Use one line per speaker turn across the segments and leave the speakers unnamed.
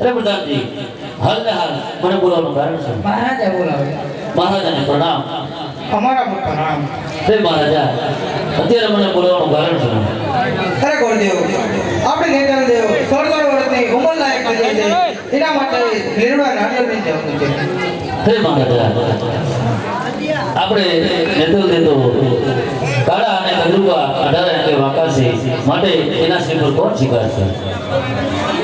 પ્રધાનજી હાલ ને હાલ. મને બોલાવવાનું કારણ છે
મહારાજે બોલાવે
મહારાજાને પ્રણામ
અમારા પણ પ્રણામ
હે મહારાજા અત્યારે મને બોલાવવાનું કારણ છે
ખરે ગુરુદેવ આપણે નેતાલ દેવ સોળ સોળ વર્ષની ઉંમર લાયક થઈ છે. એના માટે નાંદલની જવાનું છે.
હે મહારાજા આપણે નેતલ દેતો કાળા અને કંદુકા અઢાર એટલે વાકાશી માટે એના સિંહ પર કોણ સ્વીકારશે? જાતે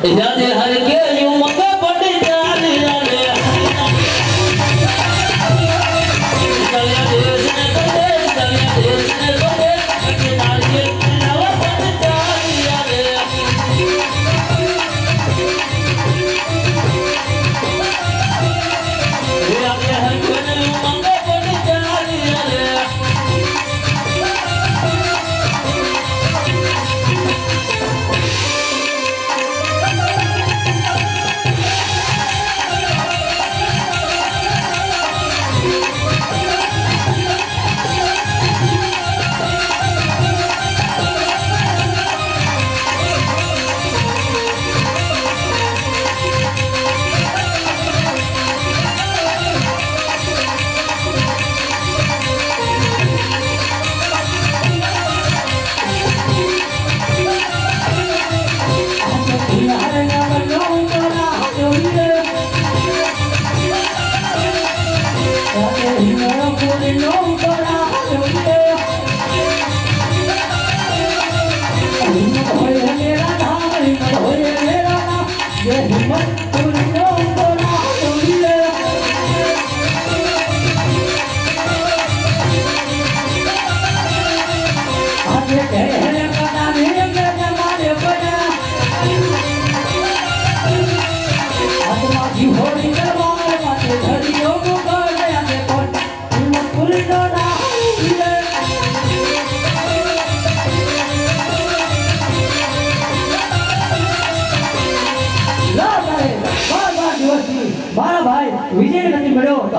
હર કે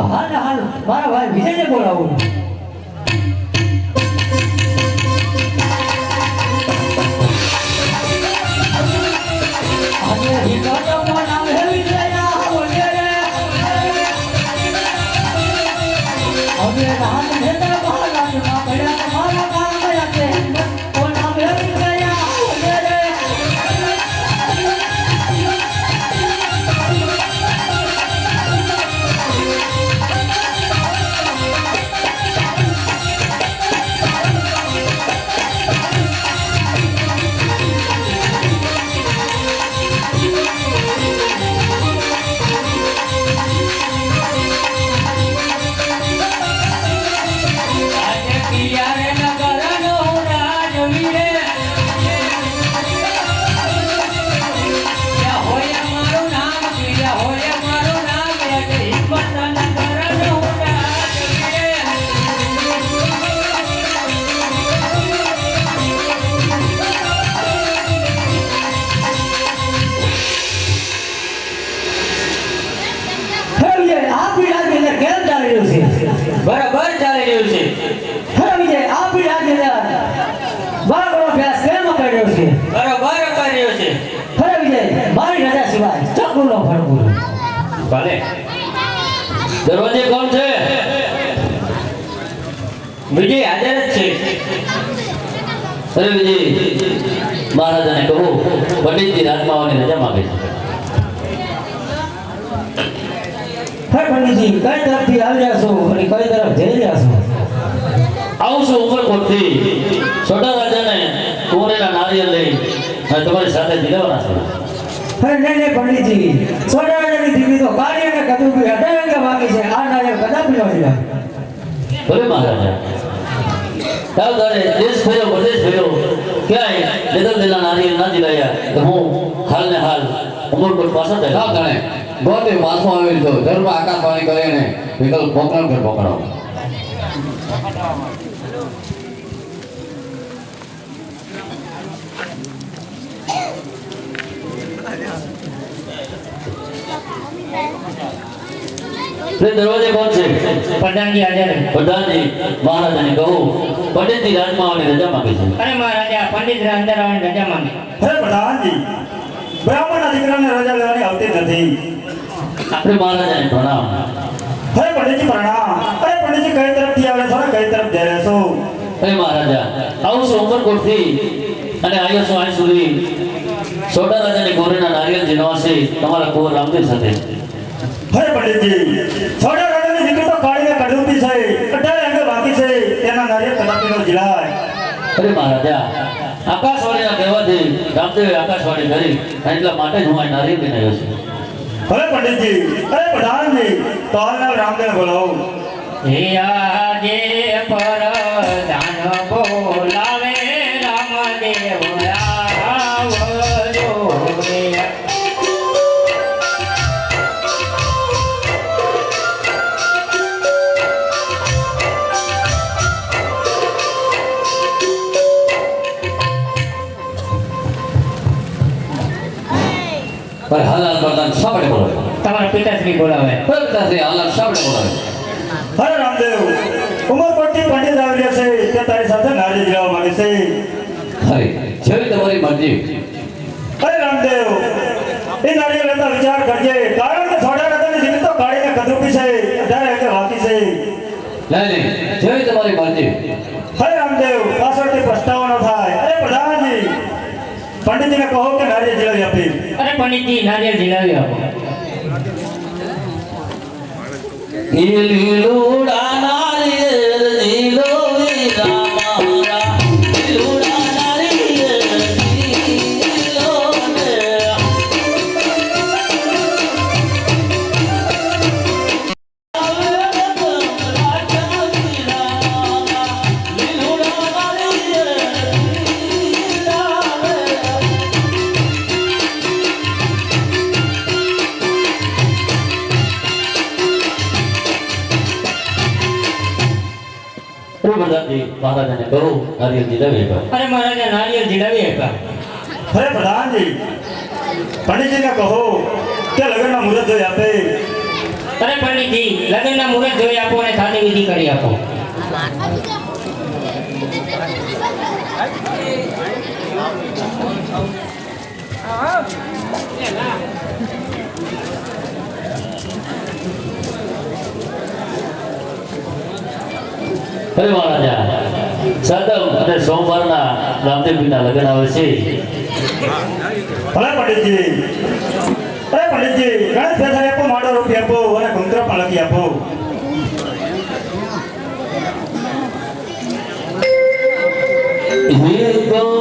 હાલ હાલ. મારા ભાઈ વિજયને બોલાવું આજે
બરાબર ચાલી રહ્યું છે.
હે વિજય આ પીડા આજે બરાબર અભ્યાસ કેમ કર્યો છે?
બરાબર કરી રહ્યો છે.
હે વિજય મારી રજા સિવાય ચકુનો ફરવું.
ભલે દરવાજે કોણ છે? વિજય હાજર જ છે. અરે વિજય મહારાજાને કહો પંડિતજી રાજમાઓની રજા માંગે છે.
પંડિતજી કઈ તરફથી આવ્યા છો અને કઈ તરફ જઈ રહ્યા છો?
આવશો છું ઉમરકોટથી. છોટા રાજાને કોરેલા નારિયેલ લઈ અને તમારી સાથે જીલાવવાના છે.
નહીં નહીં પંડિતજી. તો કાળી અને કદુબી અડાંગે વાગી છે. આ નારિયેળ કદાપી ન જીલા
ભલે મહારાજા. તાવ તારે દેશ ફર્યો પ્રદેશ ફર્યો ક્યાંય લેદર દિલા નારિયેળ ના જીલાયા તો હું હાલ ને હાલ ઉમરકોટ પાછળ
ગણે ગોતે વાંચવા આવેલ છો ધર્મ આકાર પાણી કરીને વિકલ્પ પોકરણ કર પકડો
દરવાજે કોણ છે.
પ્રધાનજી હાજર
પ્રધાનજી મહારાજાને કહું પંડિતજી રાજમાં રજા માંગે છે.
અરે મહારાજા પંડિત અંદર રજા માંગે.
હે પ્રધાનજી બ્રાહ્મણના દીકરાને રજા લેવાની આવતી નથી.
આપણે મહારાજાને પ્રણામ
અરે પંડિતજી પ્રણામ. અરે પંડિતજી કઈ તરફથી આવે છો? કઈ તરફ જઈ રહ્યા છો?
અરે મહારાજા આવું છું ઉમરકોટથી અને આવ્યો છું અહીં સુધી સોડા રાજાની ગોરીના નારિયેલ જીનવાસી તમારા કુંવર રામદેવ સાથે.
અરે પંડિતજી છોડા રાજાની દીકરી તો કાળીને કડુપી છે અઢારે અંગે બાકી છે તેના નારિયેળ કદાપીનો જિલાય
અરે મહારાજા આકાશવાણીના કહેવાથી રામદેવે આકાશવાણી કરી એટલા માટે જ હું આ નારિયેળ લઈને આવ્યો છું.
હવે પંડિતજી અરે પ્રધાનજી તો રામદેવ બોલાવો.
હે આજે
પણ હાલાલ બરદાન માટે બોલાવે.
તમારા પિતાશ્રી બોલાવે.
પિતાશ્રી હાલાલ માટે બોલાવે.
હરે રામદેવ ઉમરકોટથી પંડિત આવી રહ્યા છે તે તારી સાથે નારિયેળ જવા માંગે છે.
હરે જેવી તમારી મરજી.
અરે રામદેવ એ નારિયેળ લેતા વિચાર કરજે કારણ કે થોડા રતન જીવ તો કાળીને કદરૂપી છે અઢારે અંગે વાકી છે.
નહીં નહીં જેવી તમારી મરજી.
હરે રામદેવ પાછળથી પસ્તાવો ન થાય. અરે પ્રધાનજી પંડિતજીને કહો કે નારિયેળ જીલાવી આપી.
અરે પંડિતજી નારિયેળ જીલાવી આપો.
લીલુડા પ્રધાનજી મહારાજાને કહો નારિયેળ જીલાવી આપ્યા.
અરે મહારાજા નારિયેળ જીલાવી આપ્યા.
અરે પ્રધાનજી પંડિતજીને કહો કે લગ્નના મુહૂર્ત જોઈ આપે.
અરે પંડિતજી લગ્નના મુહૂર્ત જોઈ આપો અને થાળી વિધિ કરી આપો.
અરે મહારાજા સાતમ અને સોમવારના રામદેવજીના લગ્ન આવે છે.
ભલે પંડિતજી. અરે પંડિતજી ગણેશ બેસાડી આપો માડો રૂપી આપો અને કુંતરો પણ લખી આપો
હે